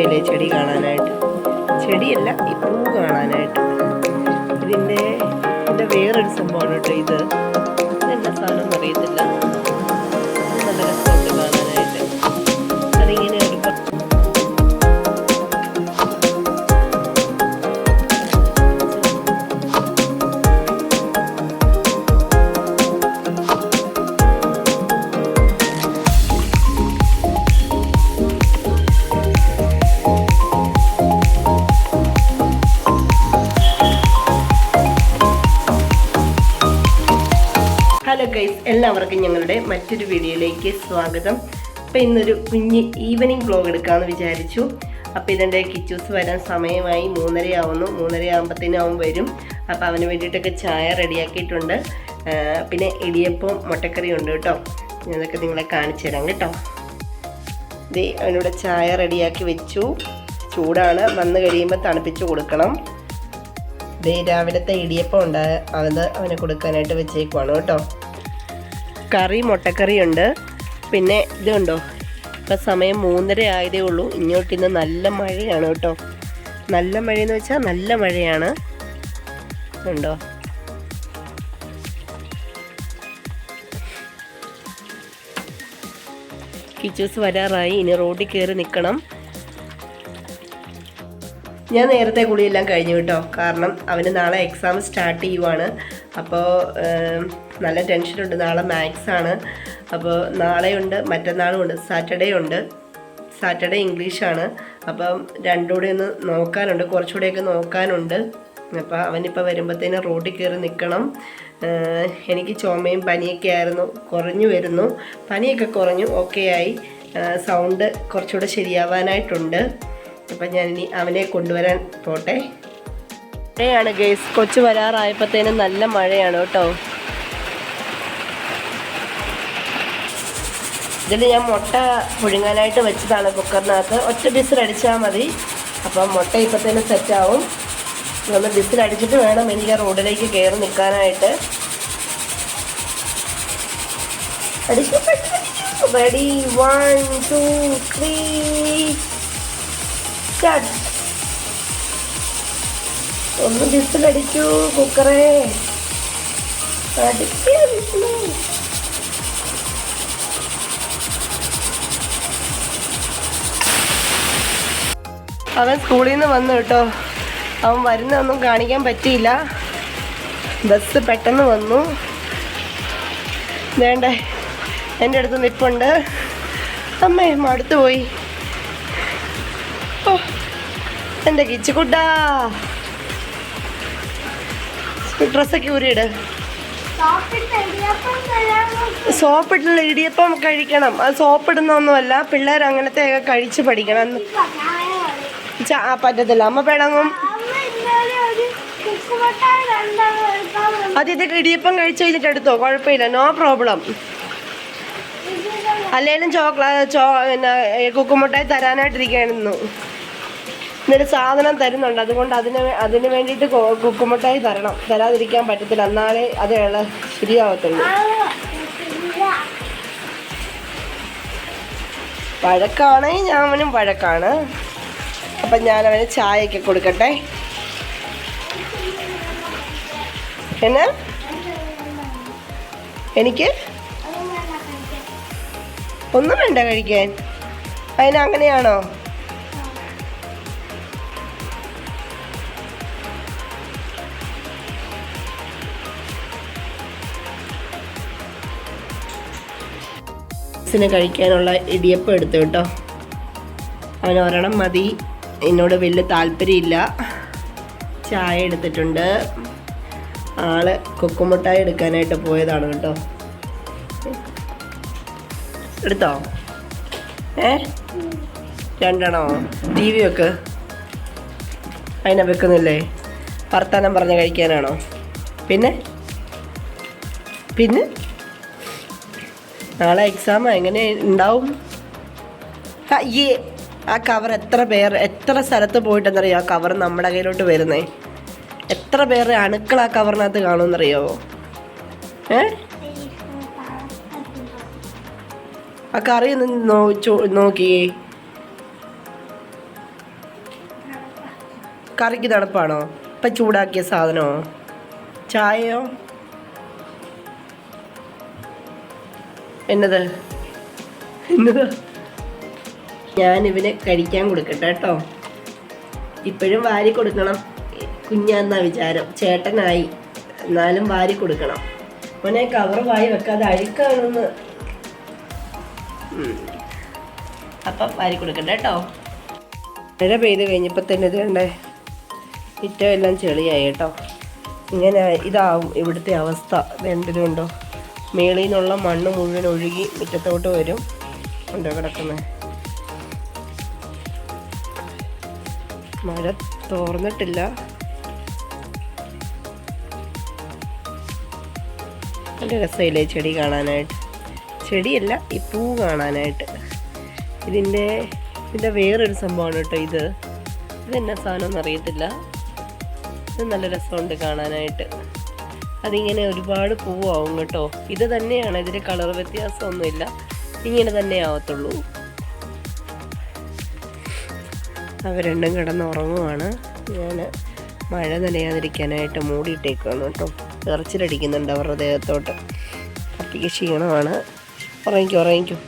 രസമില്ലേ ചെടി കാണാനായിട്ട്. ചെടിയല്ല ഈ പൂ കാണാനായിട്ട്. ഇതിന്റെ ഇതിന്റെ വേറൊരു സംഭവമാണ് കേട്ടോ ഇത്. ഇതെന്താ സാധനം അറിയത്തില്ല ഗൈസ് എല്ലാവർക്കും ഞങ്ങളുടെ മറ്റൊരു വീഡിയോയിലേക്ക് സ്വാഗതം. അപ്പോൾ ഇന്നൊരു കുഞ്ഞ് ഈവനിങ് വ്ലോഗ് എടുക്കാമെന്ന് വിചാരിച്ചു. അപ്പോൾ ഇതിന്റെ കിച്ചൂസ് വരാൻ സമയമായി. മൂന്നര ആവുന്നു മൂന്നര ആകുമ്പോഴത്തേനും അവൻ വരും. അപ്പോൾ അവന് വേണ്ടിയിട്ടൊക്കെ ചായ റെഡിയാക്കിയിട്ടുണ്ട്. പിന്നെ ഇടിയപ്പം മുട്ടക്കറി ഉണ്ട് കേട്ടോ. ഞാനതൊക്കെ നിങ്ങളെ കാണിച്ചു തരാം കേട്ടോ. ദേ അവനിവിടെ ചായ റെഡിയാക്കി വെച്ചു. ചൂടാണ്. വന്നു കഴിയുമ്പോൾ തണുപ്പിച്ച് കൊടുക്കണം. ദേ രാവിലത്തെ ഇടിയപ്പം ഉണ്ട് അത് അവന് കൊടുക്കാനായിട്ട് വെച്ചേക്കുവാണ് കേട്ടോ. കറി മുട്ടക്കറി ഉണ്ട്. പിന്നെ ഇതുണ്ടോ ഇപ്പം സമയം മൂന്നര ആയതേ ഉള്ളൂ. ഇങ്ങോട്ട് ഇന്ന് നല്ല മഴയാണ് കേട്ടോ. നല്ല മഴ എന്ന് വെച്ചാൽ നല്ല മഴയാണ്. ഉണ്ടോ കിച്ചൂസ് വരാറായി. ഇനി റോഡിൽ കയറി നിൽക്കണം ഞാൻ നേരത്തെ കുളിയെല്ലാം കഴിഞ്ഞു കേട്ടോ. കാരണം അവന് നാളെ എക്സാം സ്റ്റാർട്ട് ചെയ്യുവാണ്. അപ്പോൾ നല്ല ടെൻഷനുണ്ട് നാളെ മാത്സ് ആണ്. അപ്പോൾ നാളെയുണ്ട് മറ്റന്നാളും ഉണ്ട്. സാറ്റർഡേ ഉണ്ട് സാറ്റർഡേ ഇംഗ്ലീഷാണ് അപ്പം രണ്ടുകൂടെ ഒന്ന് നോക്കാനുണ്ട്. കുറച്ചുകൂടെയൊക്കെ നോക്കാനുണ്ട്. അപ്പോൾ അവനിപ്പോൾ വരുമ്പോഴത്തേനും റോഡിൽ കയറി നിൽക്കണം എനിക്ക് ചുമയും പനിയൊക്കെ ആയിരുന്നു. കുറഞ്ഞു വരുന്നു. പനിയൊക്കെ കുറഞ്ഞു. ഓക്കെ ആയി. സൗണ്ട് കുറച്ചുകൂടെ ശരിയാവാനായിട്ടുണ്ട്. അപ്പം ഞാൻ ഇനി അവനെ കൊണ്ടുവരാൻ പോട്ടെ. മഴയാണ് ഗേസ് കൊച്ചു വരാറായപ്പോഴത്തേനും നല്ല മഴയാണ് കേട്ടോ. ഇതിൽ ഞാൻ മുട്ട പുഴുങ്ങാനായിട്ട് വെച്ചതാണ് കുക്കറിനകത്ത്. ഒറ്റ ബിസിലടിച്ചാൽ മതി. അപ്പം മുട്ട ഇപ്പോഴത്തേനും സെറ്റാവും ഒന്ന് ബിസിലടിച്ചിട്ട് വേണം എനിക്ക് റോഡിലേക്ക് കയറി നിൽക്കാനായിട്ട് ready one two three start ഒന്ന് ബിസിലടിക്കൂ കുക്കറേ. അടിക്കുക വിസിൽ. അവൻ സ്കൂളിൽ നിന്ന് വന്നു കേട്ടോ. അവൻ വരുന്നൊന്നും കാണിക്കാൻ പറ്റിയില്ല. ബസ് പെട്ടെന്ന് വന്നു. വേണ്ടേ? എന്റെ അടുത്ത് നിപ്പുണ്ട്. അമ്മേ അടുത്ത് പോയി എന്റെ കിച്ചുകുട്ടാ ഡ്രസ്സൊക്കെ ഊരിയിട്. സോപ്പിട്ടുള്ള ഇടിയപ്പം കഴിക്കണം. അത് സോപ്പിടുന്നൊന്നുമല്ല പിള്ളേർ അങ്ങനത്തെ ഒക്കെ കഴിച്ച് പഠിക്കണം. പറ്റത്തില്ല. അമ്മ പിണങ്ങും അത് ഇടിയപ്പം കഴിച്ചു കഴിഞ്ഞിട്ട് എടുത്തോ? കുഴപ്പമില്ല. No problem. അല്ലേലും ചോക്ലേറ്റ് ചോ പിന്നെ കുക്കുമുട്ടായി തരാനായിട്ടിരിക്കുന്നു ഇന്നൊരു സാധനം തരുന്നുണ്ട്. അതുകൊണ്ട് അതിന് അതിന് വേണ്ടിയിട്ട് കുക്കുമുട്ടായി തരണം. തരാതിരിക്കാൻ പറ്റത്തില്ല. എന്നാലേ അത് ഉള്ള ശരിയാവത്തുള്ളൂ. വഴക്കാണെങ്കിൽ ഞാൻ അവനും വഴക്കാണ് അപ്പം ഞാൻ അവന് ചായയൊക്കെ കൊടുക്കട്ടെ. എന്നാ? എനിക്ക്? ഒന്നും വേണ്ട കഴിക്കാൻ. അതിന് അങ്ങനെയാണോ കഴിക്കാനുള്ള ഇടിയപ്പം എടുത്തു കേട്ടോ. അവൻ ഒരെണ്ണം മതി. എന്നോട് വലിയ താല്പര്യമില്ല. ചായ എടുത്തിട്ടുണ്ട്. ആൾ കൊക്കുമുട്ടായി എടുക്കാനായിട്ട് പോയതാണ് കേട്ടോ. എടുത്തോ? ഏ? രണ്ടെണ്ണോ? ടി വി വെക്ക്. അതിനെ വെക്കുന്നില്ലേ? വർത്താനം പറഞ്ഞ് കഴിക്കാനാണോ? പിന്നെ? പിന്നെ? നാളെ എക്സാം എങ്ങനെ ഉണ്ടാവും? അയ്യേ ആ കവർ എത്ര പേർ എത്ര സ്ഥലത്ത് പോയിട്ടെന്നറിയോ? ആ കവർ നമ്മുടെ കയ്യിലോട്ട് വരുന്നേ. എത്ര പേർ അണുക്കൾ ആ കവറിനകത്ത് കാണുമെന്നറിയാവോ ഏ? ആ കറി ഒന്ന് നോക്കിയേ കറിക്ക് തണുപ്പാണോ? ഇപ്പം ചൂടാക്കിയ സാധനമോ? ചായയോ? എന്നത്? എന്നത്? ഞാൻ ഇവന് കഴിക്കാൻ കൊടുക്കട്ടെ കേട്ടോ. ഇപ്പോഴും വാരി കൊടുക്കണം. കുഞ്ഞാന്നാ വിചാരം. ചേട്ടനായി. എന്നാലും വാരി കൊടുക്കണം. മോനെ കവർ വായി വെക്കാതെ അഴുക്കാണെന്ന്. അപ്പം വാരി കൊടുക്കട്ടെ കേട്ടോ. മഴ പെയ്ത് കഴിഞ്ഞപ്പോൾ തന്നെ ഇത് കണ്ടേ. ഇറ്റം എല്ലാം ചെളിയായി കേട്ടോ. ഇങ്ങനെ ഇതാവും ഇവിടുത്തെ അവസ്ഥ. രണ്ടിനുണ്ടോ മേളിൽ നിന്നുള്ള മണ്ണ് മുഴുവൻ ഒഴുകി മുറ്റത്തോട്ട് വരും. ഉണ്ടോ കിടക്കുന്നത് മഴ തോർന്നിട്ടില്ല. നല്ല രസമില്ലേ ചെടി കാണാനായിട്ട്? ചെടിയല്ല ഈ പൂ കാണാനായിട്ട്. ഇതിന്റെ ഇതിന്റെ വേറൊരു സംഭവമാണ് കേട്ടോ ഇത്. ഇതെന്നാ സാധനം അറിയത്തില്ല ഇത് നല്ല രസമുണ്ട് കാണാനായിട്ട്. അതിങ്ങനെ ഒരുപാട് പൂവാവും കേട്ടോ. ഇത് തന്നെയാണ് ഇതിന് കളർ വ്യത്യാസമൊന്നുമില്ല. ഇങ്ങനെ തന്നെ ആവത്തുള്ളൂ. അവ രണ്ടും കിടന്ന് ഉറങ്ങുവാണ് ഞാൻ മഴ നനയാതിരിക്കാനായിട്ട് മൂടിയിട്ടേക്കാണ് കേട്ടോ. ഇറച്ചിലടിക്കുന്നുണ്ട് അവരുടെ ദേഹത്തോട്ട്. പട്ടിക്ക് ക്ഷീണമാണ്. ഉറങ്ങിക്കോ ഉറങ്ങിക്കോ.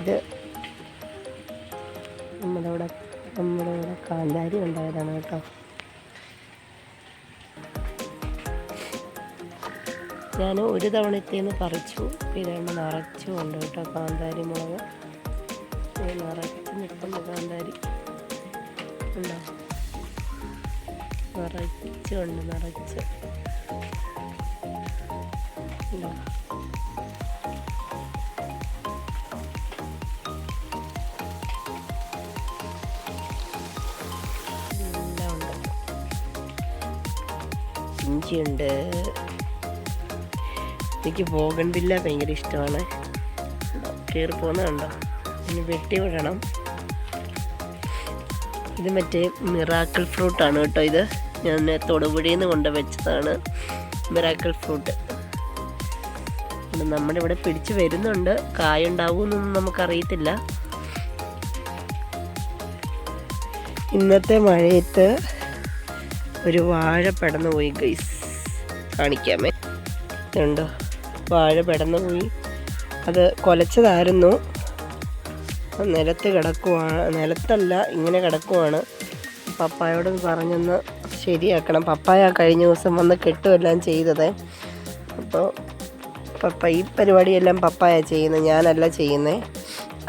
ഇത് നമ്മുടെ ഇവിടെ കാന്താരി ഉണ്ടായതാണ് കേട്ടോ. ഞാൻ ഒരു തവണത്തേന്ന് പറിച്ചു ഇതാണ് നിറച്ചും ഉണ്ട് കേട്ടോ കാന്താരി മുളക്. നിറച്ച് നിൽക്കുന്ന കാന്താരി. ഉണ്ടോ? നിറച്ചുണ്ട് നിറച്ച്. ഇഞ്ചിയുണ്ട്. എനിക്ക് ബോഗൺ ഭയങ്കര ഇഷ്ടമാണ്. കയറി പോകുന്നതുണ്ടോ ഇനി വെട്ടി വിടണം. ഇത് മറ്റേ മിറാക്കിൾ ഫ്രൂട്ടാണ് കേട്ടോ ഇത്. ഞാൻ തൊടുപുഴയിൽ നിന്ന് കൊണ്ട് വെച്ചതാണ് മിറാക്കിൾ ഫ്രൂട്ട്. നമ്മുടെ ഇവിടെ പിടിച്ച് വരുന്നുണ്ട്. കായുണ്ടാവുമെന്നൊന്നും നമുക്കറിയത്തില്ല. ഇന്നത്തെ മഴയത്ത് ഒരു വാഴ പെടന്നു പോയി ഗൈസ് കാണിക്കാമേ. ഇതുണ്ടോ? വാഴ പെടന്നു പോയി. അത് കൊലച്ചതായിരുന്നു. നിലത്ത് കിടക്കുവാണ്. നിലത്തല്ല ഇങ്ങനെ കിടക്കുവാണ്. പപ്പായോട് പറഞ്ഞൊന്ന് ശരിയാക്കണം. പപ്പായ കഴിഞ്ഞ ദിവസം വന്ന് കെട്ടുമെല്ലാം ചെയ്തത്. അപ്പോൾ പപ്പ ഈ പരിപാടിയെല്ലാം പപ്പായ ചെയ്യുന്നത്. ഞാനല്ല ചെയ്യുന്നത്.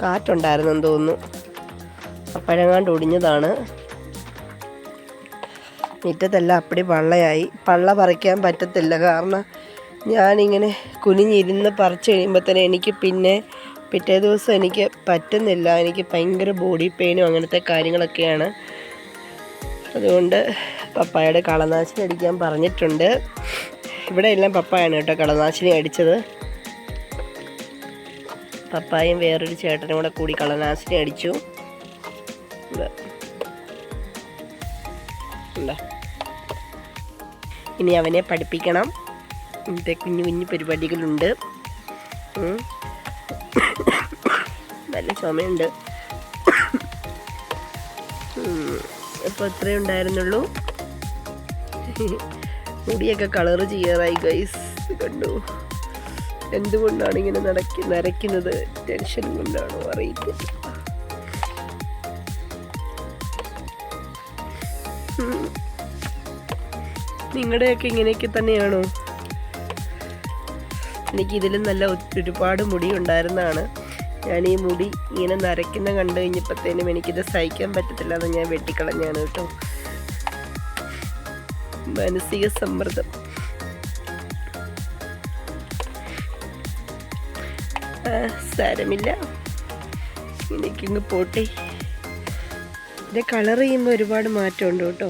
കാറ്റുണ്ടായിരുന്നെന്ന് തോന്നുന്നു. അപ്പഴങ്ങാണ്ട് ഒടിഞ്ഞതാണ്. മുറ്റത്തെല്ലാം അപ്പടി പള്ളയായി പള്ള പറിക്കാൻ പറ്റത്തില്ല. കാരണം ഞാനിങ്ങനെ കുനിഞ്ഞിരുന്ന് പറിച്ച് തന്നെ എനിക്ക് പിന്നെ പിറ്റേ ദിവസം എനിക്ക് പറ്റുന്നില്ല. എനിക്ക് ഭയങ്കര ബോഡി പെയിനും അങ്ങനത്തെ കാര്യങ്ങളൊക്കെയാണ്. അതുകൊണ്ട് പപ്പായുടെ കളനാശിനി അടിക്കാൻ പറഞ്ഞിട്ടുണ്ട്. ഇവിടെ എല്ലാം പപ്പായാണ് കേട്ടോ കളനാശിനി അടിച്ചത്. പപ്പായും വേറൊരു ചേട്ടനും കൂടെ കൂടി കളനാശിനി അടിച്ചു. ഉണ്ടോ? ഇനി അവനെ പഠിപ്പിക്കണം. ഇന്നത്തെ കുഞ്ഞു കുഞ്ഞു പരിപാടികളുണ്ട്. നല്ല ചുമയുണ്ട്. അപ്പോൾ അത്രേ ഉണ്ടായിരുന്നുള്ളൂ. മുടിയൊക്കെ കളറ് ചെയ്യാറായി ഗൈസ് കണ്ടു? എന്തുകൊണ്ടാണ് ഇങ്ങനെ നടക്കി നരയ്ക്കുന്നത്? ടെൻഷൻ കൊണ്ടാണോ അറിയില്ല നിങ്ങളുടെയൊക്കെ ഇങ്ങനെയൊക്കെ തന്നെയാണോ? എനിക്ക് ഇതിലും നല്ല ഒരുപാട് മുടി ഉണ്ടായിരുന്നതാണ്. ഞാൻ ഈ മുടി ഇങ്ങനെ നരയ്ക്കുന്ന കണ്ടു കഴിഞ്ഞപ്പോഴത്തേനും എനിക്കിത് സഹിക്കാൻ പറ്റത്തില്ല. എന്ന് ഞാൻ വെട്ടിക്കളഞ്ഞാണ് കേട്ടോ. മാനസിക സമ്മർദ്ദം. സാരമില്ല. എനിക്കിങ്ങ് പോട്ടെ. ഇത് കളർ ചെയ്യുമ്പോൾ ഒരുപാട് മാറ്റമുണ്ട് കേട്ടോ.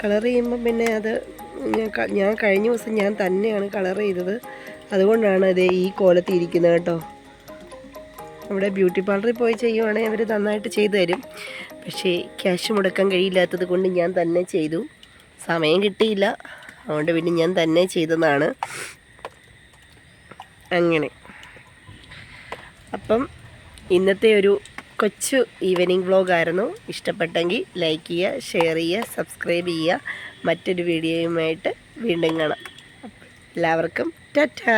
കളർ ചെയ്യുമ്പോൾ പിന്നെ അത് ഞാൻ കഴിഞ്ഞ ദിവസം ഞാൻ തന്നെയാണ് കളർ ചെയ്തത്. അതുകൊണ്ടാണ് അത് ഈ കോലത്തി ഇരിക്കുന്നത് കേട്ടോ. നമ്മുടെ ബ്യൂട്ടി പാർലറിൽ പോയി ചെയ്യുവാണെങ്കിൽ അവർ നന്നായിട്ട് ചെയ്തു തരും. പക്ഷേ ക്യാഷ് മുടക്കാൻ കഴിയില്ലാത്തത് കൊണ്ട് ഞാൻ തന്നെ ചെയ്തു. സമയം കിട്ടിയില്ല. അതുകൊണ്ട് പിന്നെ ഞാൻ തന്നെ ചെയ്തതാണ്. അങ്ങനെ. അപ്പം ഇന്നത്തെ ഒരു കൊച്ചു ഈവനിങ് വ്ലോഗായിരുന്നു ഇഷ്ടപ്പെട്ടെങ്കിൽ ലൈക്ക് ചെയ്യുക ഷെയർ ചെയ്യുക സബ്സ്ക്രൈബ് ചെയ്യുക. മറ്റൊരു വീഡിയോയുമായിട്ട് വീണ്ടും കാണാം. എല്ലാവർക്കും ടാറ്റാ.